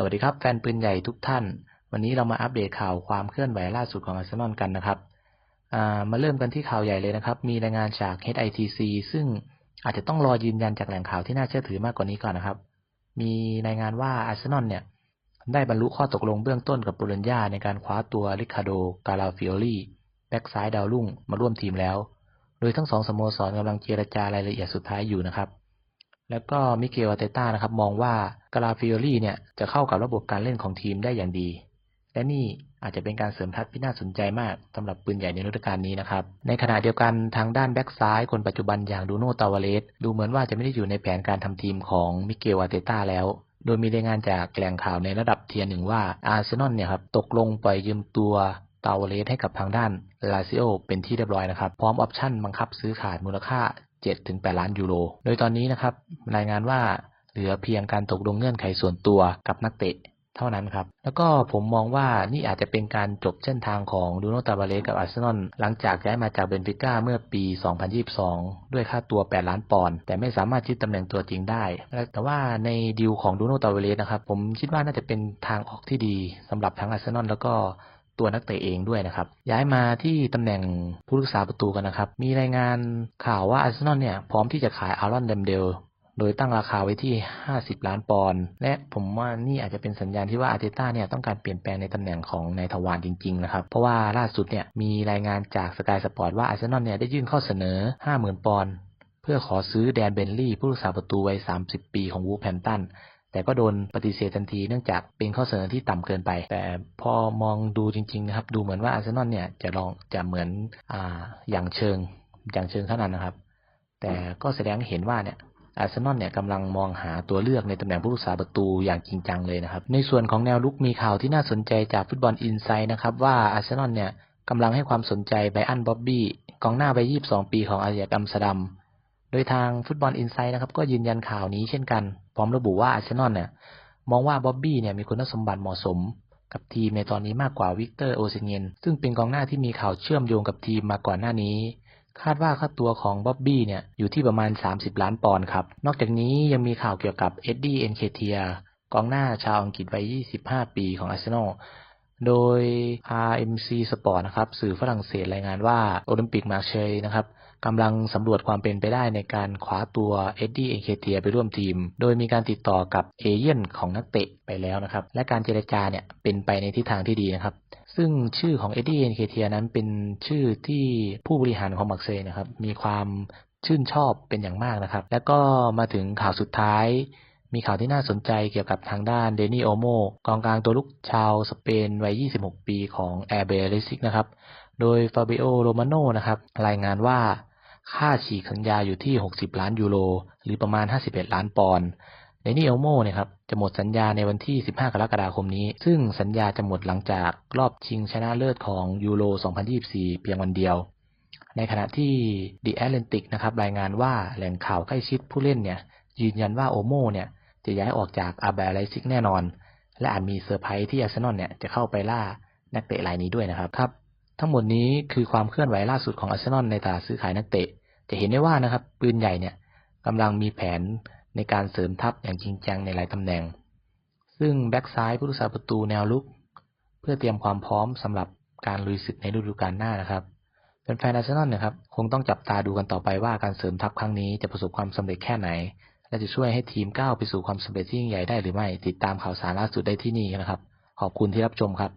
สวัสดีครับแฟนปืนใหญ่ทุกท่าน วันนี้เรามาอัปเดตข่าวความเคลื่อนไหวล่าสุดของอาร์เซนอลกันนะครับามาเริ่มกันที่ข่าวใหญ่เลยนะครับ มีรายงานจาก HITC ซึ่งอาจจะต้องรอยืนยันจากแหล่งข่าวที่น่าเชื่อถือมากกว่านี้ก่อนนะครับ มีรายงานว่าอาร์เซนอลเนี่ยได้บรรลุข้อตกลงเบื้องต้นกับโบโลญญาในการคว้าตัวริคาโดกาลาฟิโอลีแบ็กซ้ายดาวรุ่งมาร่วมทีมแล้ว โดยทั้งสองสโมสรกำลังเจรจารายละเอียดสุดท้ายอยู่นะครับ แล้วก็มิเกลอาเตต้านะครับมองว่ากาลาฟิโอลีเนี่ยจะเข้ากับระบบการเล่นของทีมได้อย่างดี และนี่อาจจะเป็นการเสริมทัพที่น่าสนใจมากสำหรับปืนใหญ่ในฤดูกาลนี้นะครับ ในขณะเดียวกันทางด้านแบ็กซ้ายคนปัจจุบันอย่างดูโนตาวาเลสดูเหมือนว่าจะไม่ได้อยู่ในแผนการทำทีมของมิเกลอาเตต้าแล้ว โดยมีรายงานจากแหล่งข่าวในระดับเทียร์หนึ่งว่าอาร์เซนอลเนี่ยครับตกลงปล่อยยืมตัวตาวเลสให้กับทางด้านลาซิโอเป็นที่เรียบร้อยนะครับ พร้อมออปชั่นบังคับซื้อขาดมูลค่า 7-8 ล้านยูโร โดยตอนนี้นะครับรายงานว่าเหลือเพียงการตกลงเงื่อนไขส่วนตัวกับนักเตะเท่านั้นครับ แล้วก็ผมมองว่านี่อาจจะเป็นการจบเส้นทางของดูโนตาบาเลสกับอาร์เซนอลหลังจากย้ายมาจากเบนฟิก้าเมื่อปี 2022 ด้วยค่าตัว 8 ล้านปอนด์แต่ไม่สามารถยึดตำแหน่งตัวจริงได้ แต่ว่าในดีลของดูโนตาบาเลสนะครับ ผมคิดว่าน่าจะเป็นทางออกที่ดีสำหรับทั้งอาร์เซนอลแล้วก็ ตัวนักเตะเองด้วยนะครับ ย้ายมาที่ตำแหน่งผู้รักษาประตูกันนะครับ มีรายงานข่าวว่าอาร์เซนอลเนี่ยพร้อมที่จะขายอารอนเดมเดลโดยตั้งราคาไว้ที่ 50 ล้านปอนด์ และผมว่านี่อาจจะเป็นสัญญาณที่ว่าอาร์เตต้าเนี่ยต้องการเปลี่ยนแปลงในตำแหน่งของนายทวารจริงๆนะครับ เพราะว่าล่าสุดเนี่ยมีรายงานจากสกายสปอร์ตว่าอาร์เซนอลเนี่ยได้ยื่นข้อเสนอ 50,000 ปอนด์เพื่อขอซื้อแดนเบนลี่ผู้รักษาประตูวัย 30 ปีของวูแฮมป์ตัน แต่ก็โดนปฏิเสธทันทีเนื่องจากเป็นข้อเสนอที่ต่ำเกินไป แต่พอมองดูจริงๆนะครับ ดูเหมือนว่าอาร์เซนอลเนี่ยจะลองจะเหมือนอ่าอย่างเชิงอย่างเชิงเท่านั้นนะครับ แต่ก็แสดงให้เห็นว่าเนี่ยอาร์เซนอลเนี่ยกำลังมองหาตัวเลือกในตำแหน่งผู้รักษาประตูอย่างจริงจังเลยนะครับ ในส่วนของแนวลุกมีข่าวที่น่าสนใจจากฟุตบอลอินไซด์นะครับว่าอาร์เซนอลเนี่ยกำลังให้ความสนใจไบอันบ๊อบบี้กองหน้าวัย22 ปีของอาเซียอัมส์ดัม โดยทางฟุตบอลอินไซด์นะครับก็ยืนยันข่าวนี้เช่นกัน พร้อมระบุว่าอาร์เซนอลเนี่ยมองว่าบ๊อบบี้เนี่ยมีคุณสมบัติเหมาะสม กับทีมในตอนนี้มากกว่าวิกเตอร์โอเซเงนซึ่งเป็นกองหน้าที่มีข่าวเชื่อมโยงกับทีมมาก่อนหน้านี้ คาดว่าค่าตัวของบ๊อบบี้เนี่ยอยู่ที่ประมาณ 30 ล้านปอนด์ครับ นอกจากนี้ยังมีข่าวเกี่ยวกับเอ็ดดี้เอ็นเคเทียกองหน้าชาวอังกฤษวัย 25 ปีของอาร์เซนอลโดย RMC Sport นะครับสื่อฝรั่งเศสรายงานว่าโอลิมปิกมาเชยนะครับ กำลังสำรวจความเป็นไปได้ในการคว้าตัวเอ็ดดี้เอเคเทียไปร่วมทีม โดยมีการติดต่อกับเอเย่นของนักเตะไปแล้วนะครับ และการเจรจาเนี่ยเป็นไปในทิศทางที่ดีนะครับ ซึ่งชื่อของเอ็ดดี้เอเคเทียนั้นเป็นชื่อที่ผู้บริหารของมักเซยนะครับ มีความชื่นชอบเป็นอย่างมากนะครับ แล้วก็มาถึงข่าวสุดท้ายมีข่าวที่น่าสนใจเกี่ยวกับทางด้านเดนี่โอโมกองกลางตัวลุกชาวสเปนวัย 26 ปีของแอร์เบรเลซิกนะครับ โดยฟาบิโอ โรมาโนนะครับ รายงานว่า ค่าฉีกสัญญาอยู่ที่ 60 ล้านยูโรหรือประมาณ 51 ล้านปอนด์เดนี่โอโมเนี่ยครับจะหมดสัญญาในวันที่ 15 กรกฎาคมนี้ ซึ่งสัญญาจะหมดหลังจากรอบชิงชนะเลิศของยูโร 2024 เพียงวันเดียว ในขณะที่ The Atlantic นะครับรายงานว่าแหล่งข่าวใกล้ชิดผู้เล่นเนี่ยยืนยันว่าโอโมเนี่ยจะย้ายออกจากอาแบร์ไลซิกแน่นอน และอาจมีเซอร์ไพรส์ที่อาร์เซนอลเนี่ยจะเข้าไปล่านักเตะรายนี้ด้วยนะครับครับ ทั้งหมดนี้คือความเคลื่อนไหวล่าสุดของอาร์เซนอลในตลาดซื้อขายนักเตะ จะเห็นได้ว่านะครับ ปืนใหญ่เนี่ยกำลังมีแผนในการเสริมทัพอย่างจริงจังในหลายตำแหน่ง ซึ่งแบ็กซ้ายผู้รักษาประตูแนวลุก เพื่อเตรียมความพร้อมสำหรับการลุยศึกในฤดูกาลหน้านะครับแฟนๆอาร์เซนอลนะครับคงต้องจับตาดูกันต่อไปว่าการเสริมทัพครั้งนี้จะประสบความสำเร็จแค่ไหน และจะช่วยให้ทีมก้าวไปสู่ความสำเร็จที่ยิ่งใหญ่ได้หรือไม่ ติดตามข่าวสารล่าสุดได้ที่นี่นะครับ ขอบคุณที่รับชมครับ